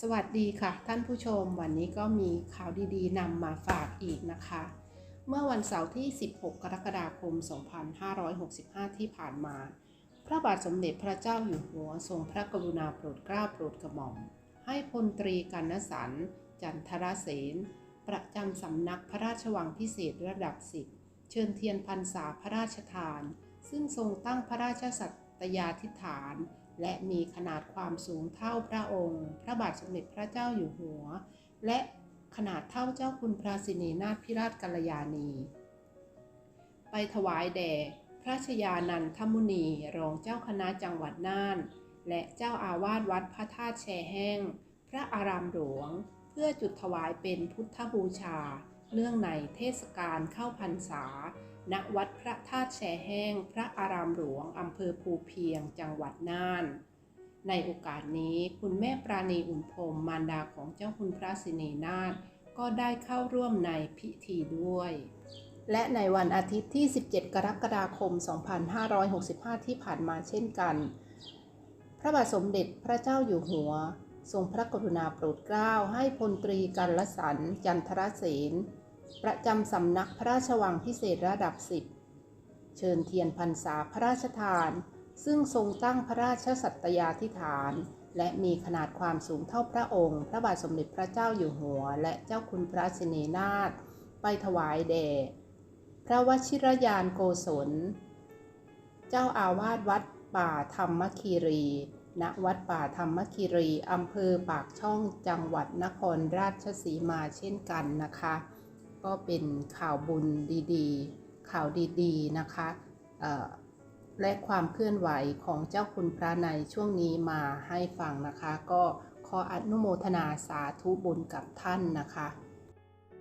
สวัสดีค่ะ ท่านผู้ชมวันนี้ก็มีข่าวดีๆนำมาฝากอีกนะคะ เมื่อวันเสาร์ที่ 16 กรกฎาคม 2565 ที่ผ่านมา พระบาทสมเด็จพระเจ้าอยู่หัวทรงพระกรุณาโปรดเกล้าโปรดกระหม่อม ให้พลตรีกันนสัน จันทรเสน ประจำสำนักพระราชวังพิเศษระดับ10เชิญเทียนพรรษาพระราชทาน ซึ่งทรงตั้งพระราชสัตยาธิฐาน และมีขนาดความสูงเท่าพระองค์ พระบาทสมเด็จพระเจ้าอยู่หัว และขนาดเท่าเจ้าคุณพระสินีนาถพิราชกัลยาณี ไปถวายแด่พระชยานันทมุนีรองเจ้าคณะจังหวัดน่าน และเจ้าอาวาสวัดพระธาตุแช่แห้ง พระอารามหลวง เพื่อจุดถวายเป็นพุทธบูชา เนื่องในเทศกาลเข้าพรรษา ณวัดพระธาตุแช่แห้ง พระอารามหลวงอำเภอภูเพียง จังหวัดน่าน ในโอกาสนี้คุณแม่ปราณีอุ่นพรมมารดาของเจ้าคุณพระสินีนาถก็ได้เข้าร่วมในพิธีด้วย และในวันอาทิตย์ที่ 17 กรกฎาคม 2565 ที่ผ่านมาเช่นกัน พระบาทสมเด็จพระเจ้าอยู่หัว ทรงพระกรุณาโปรดเกล้าให้พลตรีกันลสันจันทรเสน ประจำสำนักพระราชวังพิเศษระดับ10เชิญเทียนพรรษาพระราชทาน ซึ่งทรงตั้งพระราชสัตยาธิฐาน และมีขนาดความสูงเท่าพระองค์ พระบาทสมเด็จพระเจ้าอยู่หัว และเจ้าคุณพระสินีนาถไปถวายแด่พระวชิรยานโกศล เจ้าอาวาสวัดป่าธรรมคีรี ณ วัดป่าธรรมคีรี อำเภอปากช่องจังหวัดนครราชสีมาเช่นกันนะคะ ก็เป็นข่าวบุญดีๆ ข่าวดีๆนะคะและความเคลื่อนไหวของเจ้าคุณพระในช่วงนี้มาให้ฟังนะคะ ก็ขออนุโมทนาสาธุบุญกับท่านนะคะ